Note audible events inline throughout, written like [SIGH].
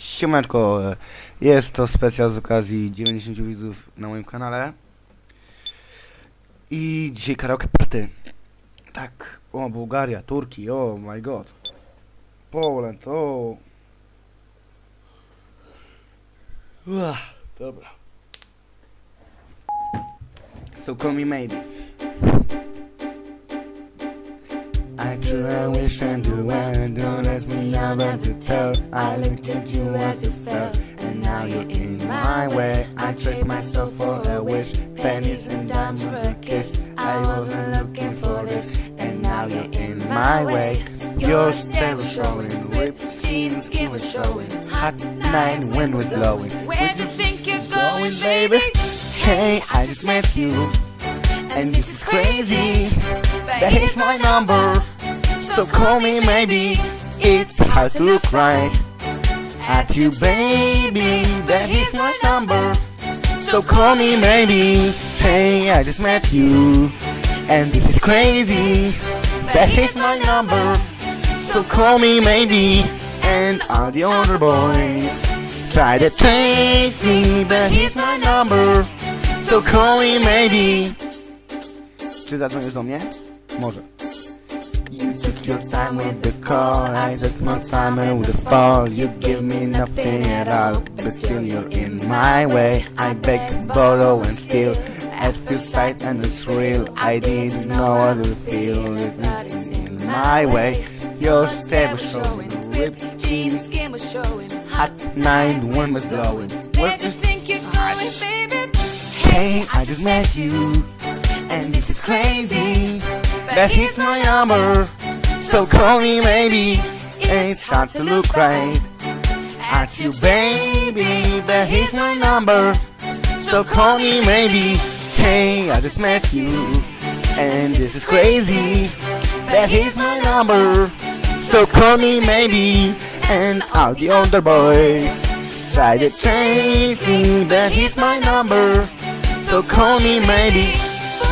Siemaneczko, jest to specjal z okazji 90 widzów na moim kanale i dzisiaj karaoke party. Tak, o Bułgaria, Turki, oh my god. Poland, o. Uah, dobra. So call me maybe. I truly wish and do and don't ask me love to tell. I looked at you as you fell, and now you're in my way. I tricked myself for a wish, pennies and dimes for a kiss. I wasn't looking for this, and now you're in my way. Your style was showing, ripped jeans, skin was showing. Hot night, wind was blowing. Where do you think you're going, baby? Hey, I just met you, and this is crazy. That is my number, so call me maybe. It's hard to right at you, baby. That is my number, so call me maybe. Hey, I just met you, and this is crazy. That is my number, so call me maybe. And all the other boys try to chase me, but he's my number, so call me maybe. Czy zadzwonisz do mnie? Może. You your time with the call, I took my time with the fall. You give me nothing at all, but still you're in my way. I beg, borrow, and steal. At first sight, and it's real. I didn't know how to feel. It was in my way. Your step was showing, ripped jeans, skin was showing. hot night, wind was blowing. Where do you think you're going, baby? Hey, I just met you, and this is crazy. That hits my number, so call me maybe. It's hard to look right at you, baby. That hits my number, so call me maybe. Hey, I just met you, and this is crazy. That hits my number, so call me maybe. And all the other boys try to chase me, but he's my number. So call me maybe.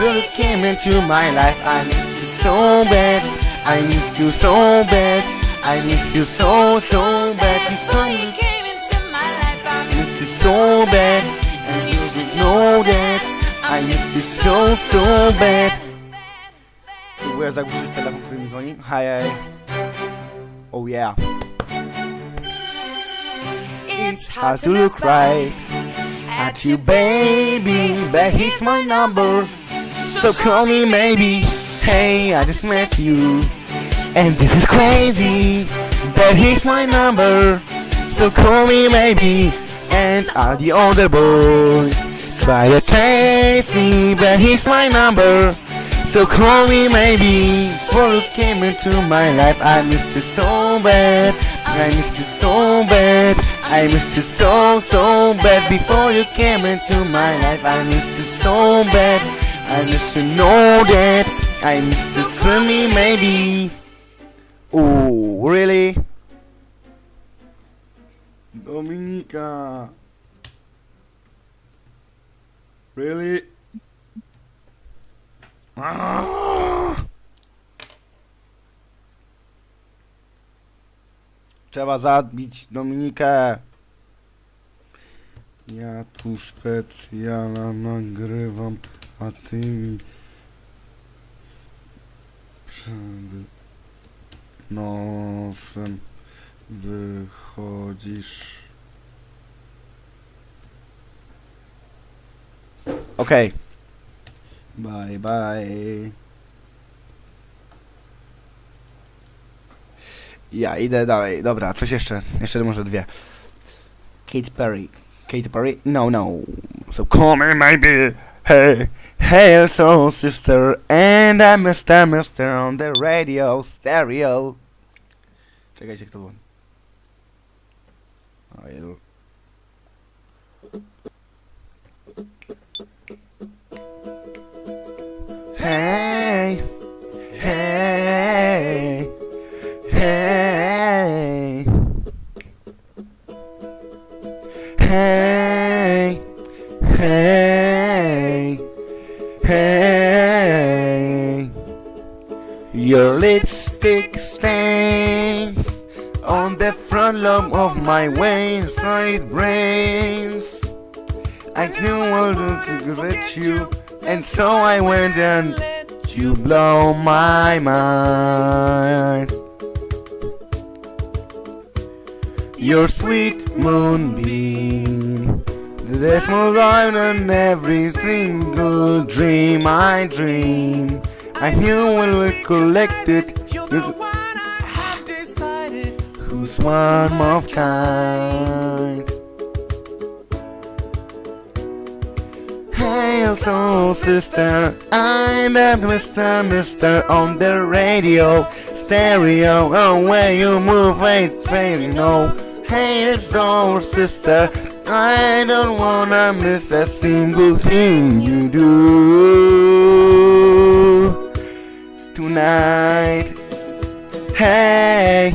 You came into my life. I missed you so bad. I missed you so bad. I missed you so so bad. Before Before you you came into my life, I missed you so bad, and you should know that I missed you so so bad. Próbuję zagłuszyć telefon, który mi dzwoni. Hi, hi. Oh yeah. It's hard to look right at you, baby, but he's my number. So call me maybe. Hey, I just met you, and this is crazy, but he's my number. So call me maybe, and all the other boys try to chase me, but he's my number. So call me maybe. Before you came into my life, I missed you so bad. I missed you so bad. I missed you so so bad. Before you came into my life, I missed you so bad. I missed you know that. I missed you through me maybe. Oh, really? Dominika. Really? Trzeba zabić Dominikę. Ja tu specjala nagrywam, a ty mi przed nosem wychodzisz. Okej. Bye bye. Ja idę dalej. Dobra, coś jeszcze. Jeszcze może dwie. Katy Perry. Katy Perry? No, no. So call me maybe. Hey, hey, so sister, and I'm Mr. Mister on the radio stereo. Czekajcie, kto był. O Jezu. Hey, hey, my veins, right brains. I knew I would let you, and so I went and you blow my mind. Your sweet moonbeam, the small light on every single dream I dream. I knew when we collected, one of kind. Hail soul sister, I'm that Mr. Mister on the radio, stereo, oh, away you move, wait, wait, you know. Hail soul sister, I don't wanna miss a single thing you do tonight. Hey,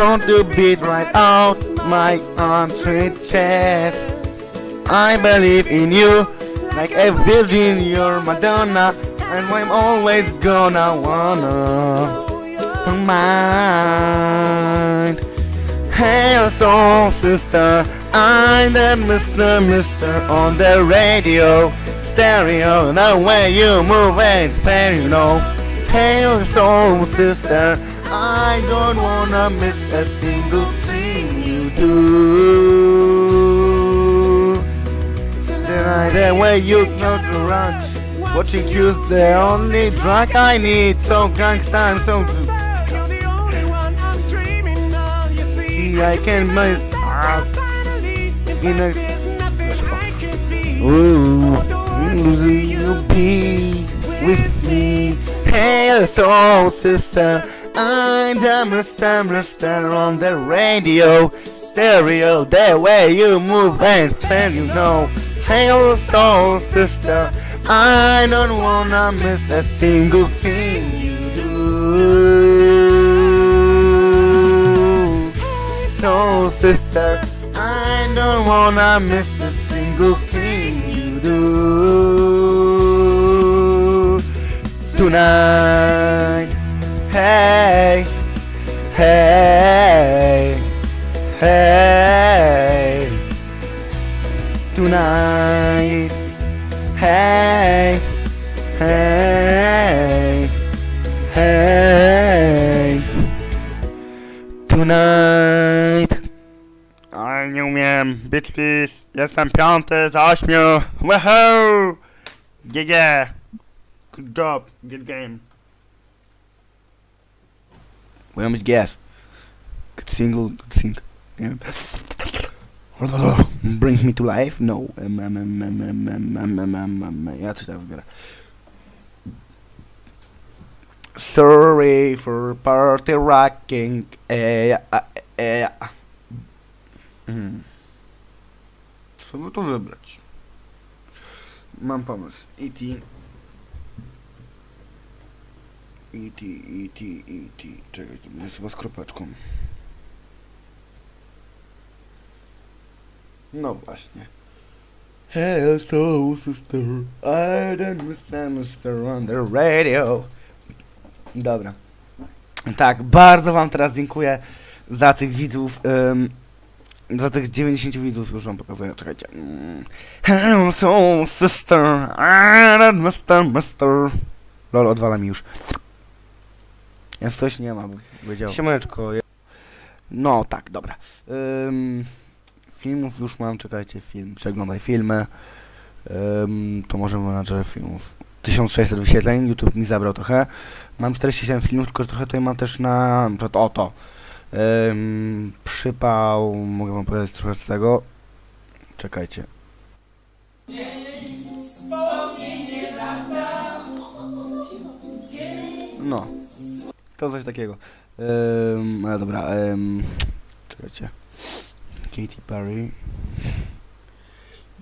want to beat right out my untreated chest. I believe in you, like a virgin, you're Madonna, and I'm always gonna wanna mind. Hey, soul sister, I'm the Mr. Mister on the radio, stereo, the way you move ain't fair, you know. Hey, soul sister, I don't wanna miss a single thing you do. Tonight and where you're not around, watching you the only drug I need. So gangsta and so. See, I can miss. Ah, in a. Ooh, will you be with me? Hey, soul sister. I'm the Mr. Mister on the radio, stereo, the way you move and fan, you know. Hey, soul sister, I don't wanna miss a single thing you do. Soul sister, I don't wanna miss a single thing you do tonight. Hey, hey, hey, tonight. Hey, hey, hey, tonight. Oj, nie umiem. Bitch, please. Jestem piąty z ośmiu. Woohoo! GG. Good job. Good game gramos de gás. Good single, good sing. Bring me to life? No. Ja coś tak wybiorę. Sorry for party rocking. E, a, e, Co by to wybrać? Mam pomysł. E.T. E.T. E.T. E.T. Czekaj, to będzie chyba z kropeczką. No właśnie. Hey, soul sister, I don't miss mister on the radio. Dobra. Tak, bardzo wam teraz dziękuję za tych widzów. ym, za tych 90 widzów już wam pokazuję, czekajcie. Hello, soul sister, I don't mister mister. Lol, odwala mi już. Jest coś nie ma, bo wiedział. Siemaneczko, ja- No tak, dobra. Ym, filmów już mam, czekajcie, film, przeglądaj filmy. Ym, to może w menadżerze filmów. 1600 wyświetleń, YouTube mi zabrał trochę. Mam 47 filmów, tylko trochę tutaj mam też na... na przykład oto. Ym, przypał, mogę wam powiedzieć trochę z tego. Czekajcie. No, to coś takiego. Ale dobra, ym, Czekajcie. Katy Perry.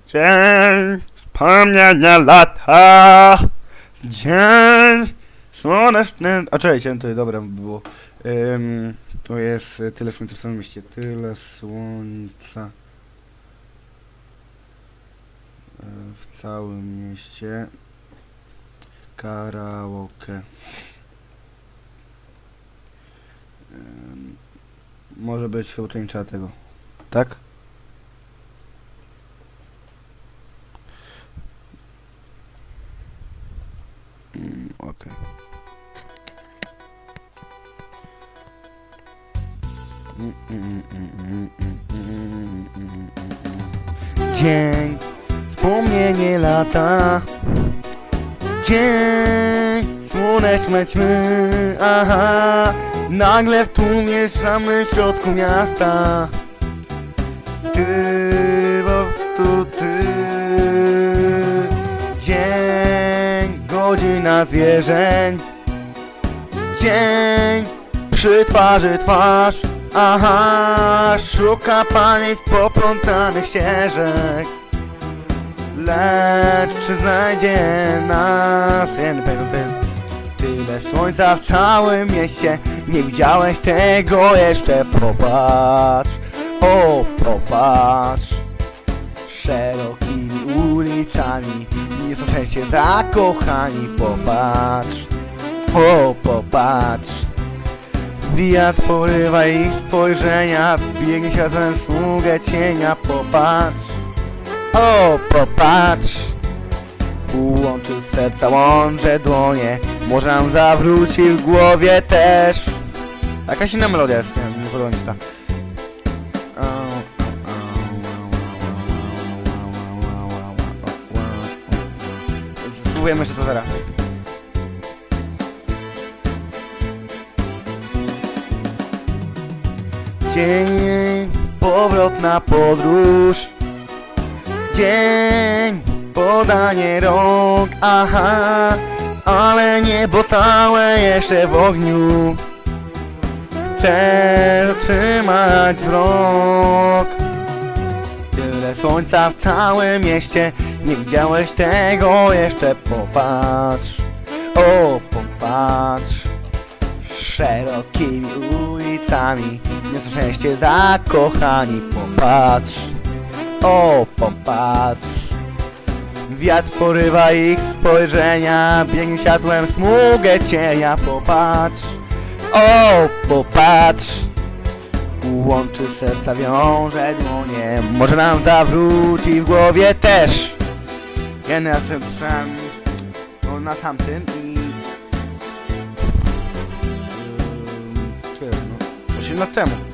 Dzień wspomnienia lata. Dzień słoneczny. A czekajcie, to dobra było. Ym, to jest e, tyle słońca w całym mieście. Tyle słońca. e, W całym mieście. Karaoke może być chyba tego. Tak? Mm, Okej. Dzień, wspomnienie lata Dzień słoneczne ćmy, aha. Nagle w tłumie samym środku miasta. Ty, po prostu ty. Dzień, godzina zwierzeń. Dzień, przy twarzy twarz. Aha, szuka pamięć poplątanych ścieżek. Lecz czy znajdzie nas? Ten. Tyle słońca w całym mieście. Nie widziałeś tego jeszcze? Popatrz, o popatrz. Szerokimi ulicami Nie są częściej zakochani. Popatrz, o popatrz. Wiatr porywa ich spojrzenia Biegnie światłem sługę cienia. Popatrz, o popatrz Łączył serca, łączę dłonie. Może nam zawróci w głowie też. Jakaś inna melodia jest, nie, nie podoba mi się ta Spróbujemy jeszcze to teraz. Dzień, powrotna podróż. Dzień, podanie rąk, aha Ale niebo całe jeszcze w ogniu. Chcę trzymać wzrok. Tyle słońca w całym mieście. Nie widziałeś tego jeszcze? Popatrz, o popatrz. Szerokimi ulicami. Nie zakochani. Popatrz. O, popatrz Wiatr porywa ich spojrzenia. Biegnie światłem smugę cienia. Popatrz, o, popatrz. Łączy serca, wiąże dłonie. Może nam zawróci w głowie też. Ja na tym słyszałem no, na tamtym i... Yy, no, 8 lat temu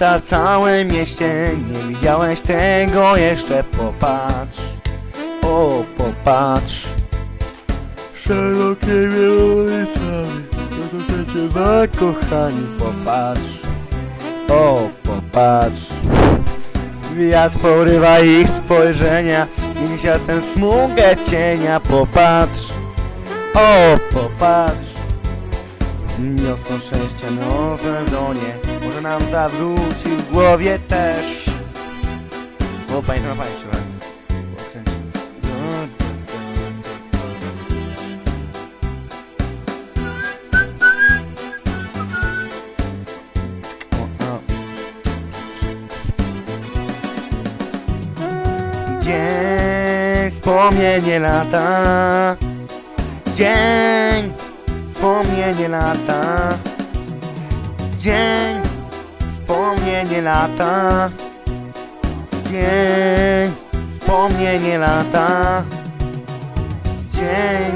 Słońca w całym mieście Nie widziałeś tego jeszcze. Popatrz O, popatrz. Szerokimi ulicami są wszyscy zakochani Popatrz. O, popatrz. Wiatr porywa ich spojrzenia I światem smugę cienia. Popatrz o, popatrz. Niosą szczęście nowe dłonie Może nam zawróci w głowie też O. Okręcił. No, o. Dzień, wspomnienie lata Dzień, wspomnienie lata Dzień, Wspomnienie lata. Dzień. Wspomnienie lata. Dzień.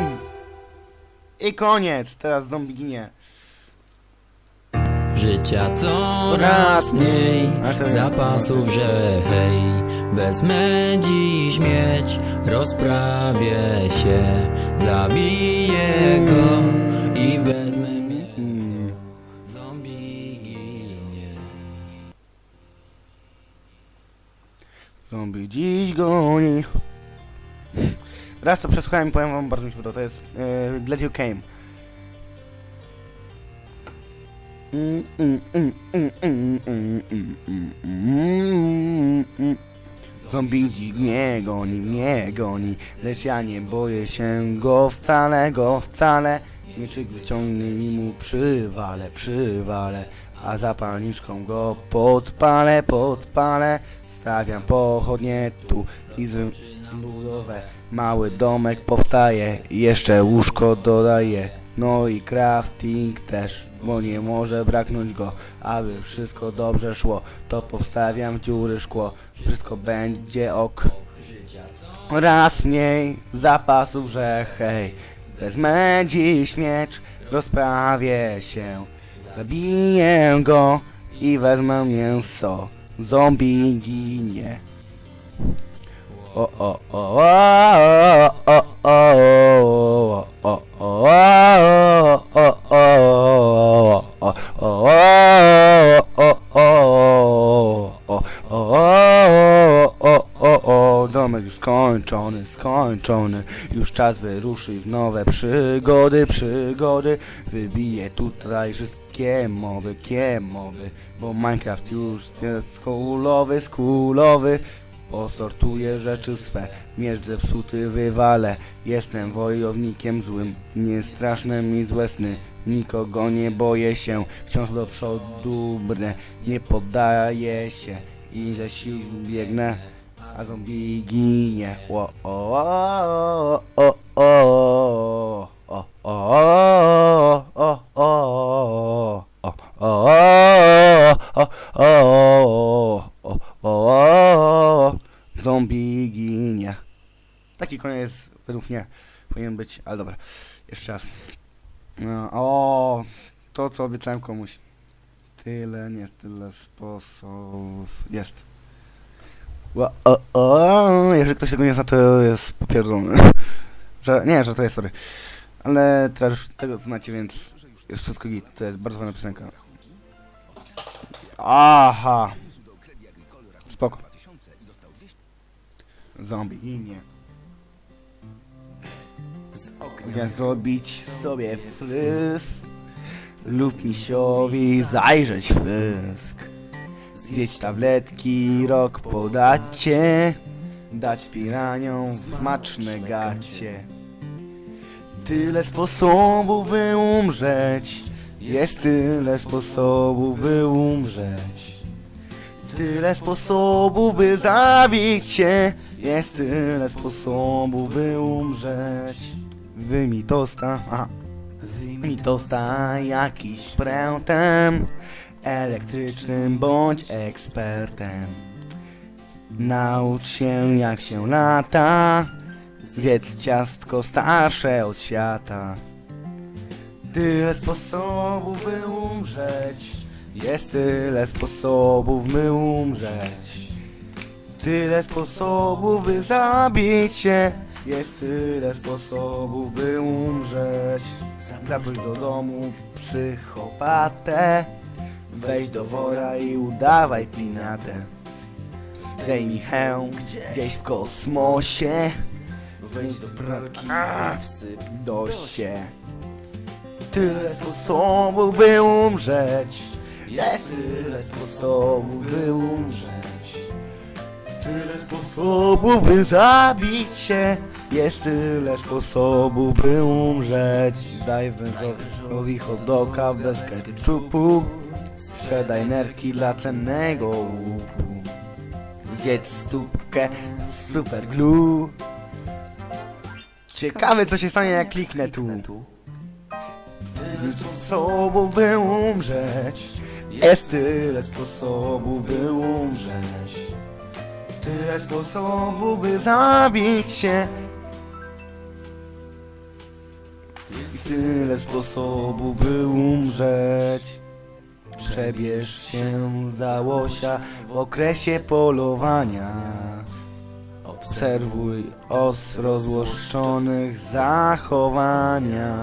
I koniec, teraz zombie ginie. Życia coraz mniej, zapasów, że hej, wezmę dziś mieć, rozprawię się, zabiję go i wezmę zombie dziś goni. Raz to przesłuchałem, powiem wam, bardzo mi się podoba. To jest yy, Glad You Came. Zombie dzik mnie goni, mnie goni Lecz ja nie boję się go wcale, go wcale Mieczyk wyciągnie mi mu przywale, przywale a zapalniczką go podpalę, podpalę. Stawiam pochodnie tu i budowę. Mały domek powstaje, jeszcze łóżko dodaję. No i crafting też, bo nie może braknąć go. Aby wszystko dobrze szło, to powstawiam dziury szkło. Wszystko będzie ok. Raz mniej zapasów, że hej Wezmę dziś miecz, rozprawię się Zabiję go i wezmę mięso Zombie ginie o o o o o o o o o Domek już skończony, skończony Już czas wyruszyć w nowe przygody, przygody Wybiję tutaj wszystkie mowy, kiemowy Bo Minecraft już jest skulowy, skulowy Posortuję rzeczy swe, miecz zepsuty wywalę. Jestem wojownikiem złym, nie straszne mi złe sny. Nikogo nie boję się, wciąż do przodu brnę. Nie poddaję się, ile sił biegnę A zombie ginie. O, o, o, o, o, powinien być, ale dobra, jeszcze raz. No, o, to co obiecałem komuś. Tyle, nie tyle sposobów. Jest. Ła- O, o, jeżeli ktoś tego nie zna, to jest popierdolony. [LAUGHS] że, nie, że to jest, sorry. Ale teraz już tego znacie, więc jest wszystko git. To jest bardzo fajna piosenka. Aha. Spoko. Zombie ginie. Jak zrobić sobie fryz lub misiowi zajrzeć w pysk. Zjeść tabletki, rok podacie, dać piraniom w smaczne gacie. Tyle sposobów, by umrzeć, jest tyle sposobów, by umrzeć. Tyle sposobów, by zabić cię Jest tyle sposobów, by umrzeć Wyjmij tosta, aha. Wyjmij tosta jakiś prętem Elektrycznym bądź ekspertem. Naucz się jak się lata. Zjedz ciastko starsze od świata. Tyle sposobów, by umrzeć. Jest tyle sposobów, by umrzeć. Tyle sposobów, by zabić się Jest tyle sposobów, by umrzeć. Zaproś do domu psychopatę. Wejdź do wora i udawaj pinatę. Zdejmij hełm gdzieś w kosmosie. Wejdź do pralki i wsyp do się. Tyle sposobów, by umrzeć. Jest tyle sposobów, by umrzeć. Tyle sposobów, by zabić się Jest tyle sposobów, by umrzeć. Daj wężowi hot doga bez ketchupu. Sprzedaj nerki dla cennego łuku Zjedz stópkę z super glue. Ciekawe co się stanie jak kliknę tu. Tyle sposobów by umrzeć. Jest tyle sposobów, by umrzeć. Tyle sposobów, by zabić się Jest tyle sposobów, by umrzeć. Przebierz się za łosia w okresie polowania. Obserwuj ostro złoszczonych zachowania.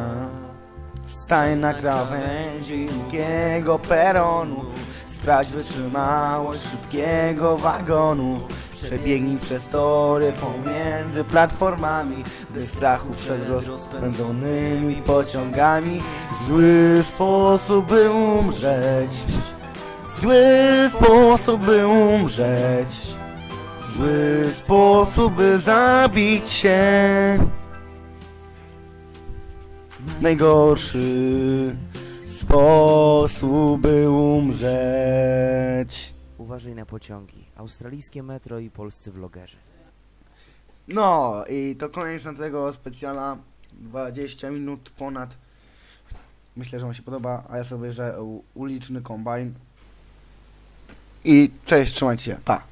Stań na krawędzi długiego peronu. Sprawdź wytrzymałość szybkiego wagonu Przebiegnij przez tory pomiędzy platformami Bez strachu przed rozpędzonymi pociągami Zły sposób by umrzeć. Zły sposób by umrzeć. Zły sposób by zabić się. Najgorszy sposób by umrzeć Uważaj na pociągi. Australijskie metro i polscy vlogerzy. No i to koniec na tego specjala. 20 minut ponad. Myślę, że wam się podoba, a ja sobie, że uliczny kombajn. I cześć, trzymajcie się, pa